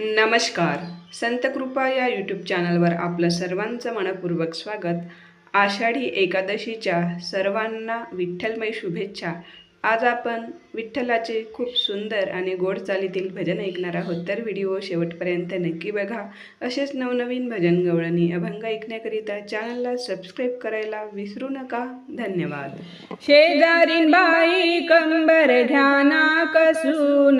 नमस्कार. संतकृपा या यूट्यूब चॅनलवर आपलं सर्वांचं मनपूर्वक स्वागत. आषाढी एकादशीच्या सर्वांना विठ्ठलमय शुभेच्छा. आज आपण विठ्ठलाचे खूप सुंदर आणि गोड चालीतील भजन ऐकणार आहोत. तर व्हिडिओ शेवटपर्यंत नक्की बघा. असेच नवनवीन भजन गवळणी अभंग ऐकण्याकरिता चॅनलला सबस्क्राईब करायला विसरू नका. धन्यवाद. शेजारीन बाई कंबर ध्याना कसून.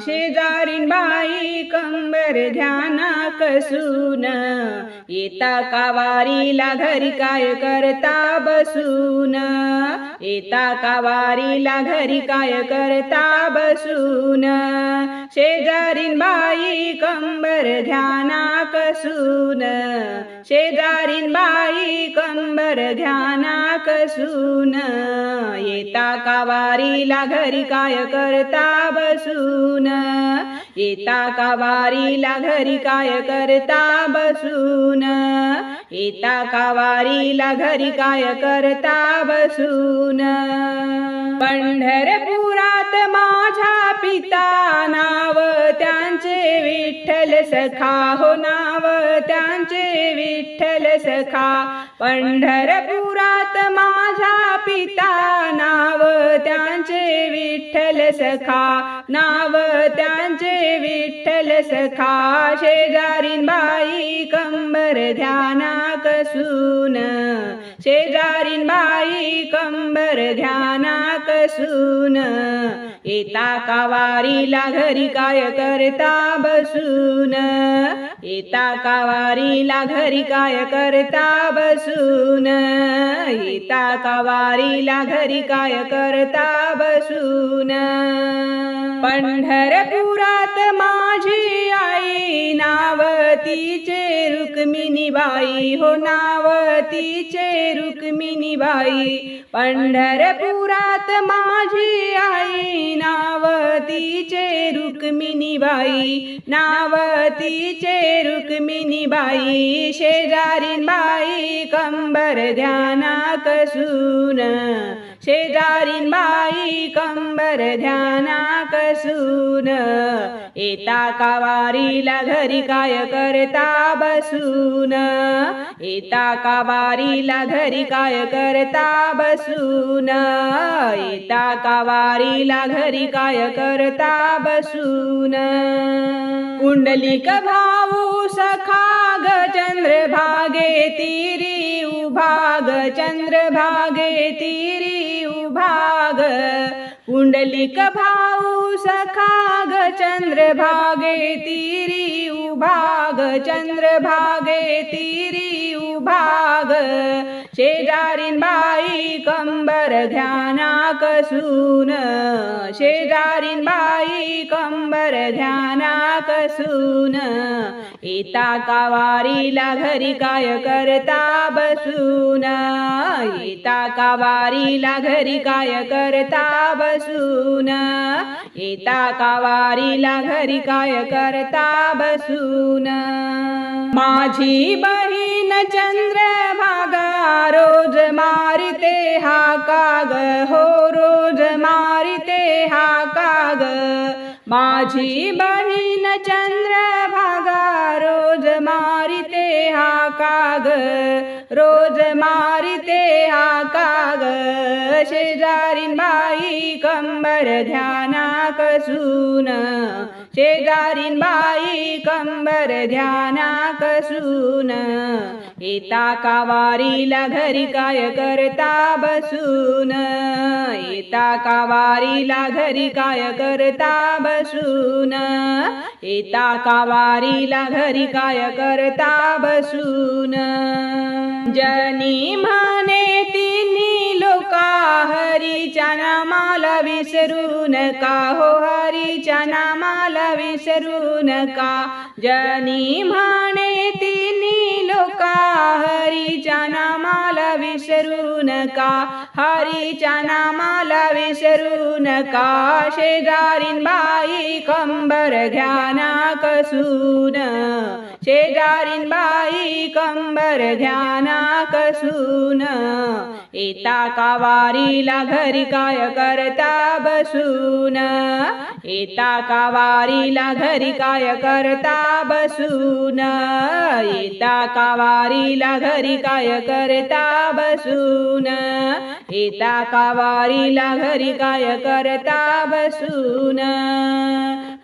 शेजारीन बाई कंबर ध्याना कसून. येता कावारीला घरी काय करता बसून. येता कावारीला घरी काय करता बसून? शेजारीन बाई कंबर ध्याना कसून? शेजारीन बाई कंबर ध्याना कसून? येता कावारीला घरी काय करता बसून? येता कावारीला घरी काय करता बसून? येता कावारीला घरी काय करता बसून? पंढरपुरात माझ्या पिता नाव त्यांचे विठ्ठल सखा हो नाव त्यांचे विठ्ठल सखा. पंढरपुरात माझ्या पिता नाव त्यांचे विठ्ठल सखा. नाव त्यांचे सखा शेजारीन बाई कंबर ध्याना कसून शेजारीन बाई कंबर ध्याना कसून येता कावारीला घरी काय करता बसून. येता कावारीला घरी काय करता बसून. येता कावारीला घरी काय करता बसून. पंढरपुरात तिचे रुक्मिणी बाई हो नावतीचे रुक्मिणी बाई पंढरपुरात माझी आई नावतीचे रुक्मिणी बाई नावतीचे रुक्मिणी बाई शेजारीन बाई कंबर ध्याना कसून शेजारीन बाई कंबर ध्याना कसून येता कावारीला घरी काय करता बसून. येता कावारीला घरी काय करता बसून. येता कावारीला घरी काय करता बसून. कुंडलिक भाऊ सखा ग चंद्रभागे तिरी उभाग चंद्रभागे तिरी भाग. कुंडलिक भाऊ सखाग चंद्र चंद्रभागे तिरी उभाग चंद्रभागे तिरी उभाग। शेजारीन बाई कंबर ध्याना कसून शेजारीन बाई कंबर ध्याना कसून येता कावारीला घरी काय करता बसून? येता कावारीला घरी काय करता बसून? येता कावारीला घरी काय करता बसून? माझी बहीण चंद्र भागा रोज मारिते हा काग हो रोज मारिते हा काग. माझी बहीण चंद्र भागा रोज मारिते हा काग रोज मारिते हा काग. शेजारीन बाई कंबर ध्याना कसून शेजारीन बाई कंबर ध्याना कसून येता कावारीला घरी काय करता बसून? येता कावारीला घरी काय करता बसून? येता कावारीला घरी काय करता बसून? जनी म्हणे तिन्ही लोका हरीच्या नामाला विसरू नका हो? हरीच्या नामाला विसरू नका जनी म्हणे तिन्ही नका हरीच्या नामाला विसरू नका. हरीच्या नामाला विसरू नका. शेजारीन बाई कंबर ध्याना कसून. शेजारीन बाई कंबर ध्याना कसून. येता कावारीला घरी काय करता बसून? येता कावारीला घरी काय करता बसून? येता कावारीला घरी काय करता बसून? येता कावारीला घरी काय करता बसून?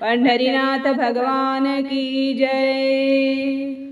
पंढरीनाथ भगवान की जय!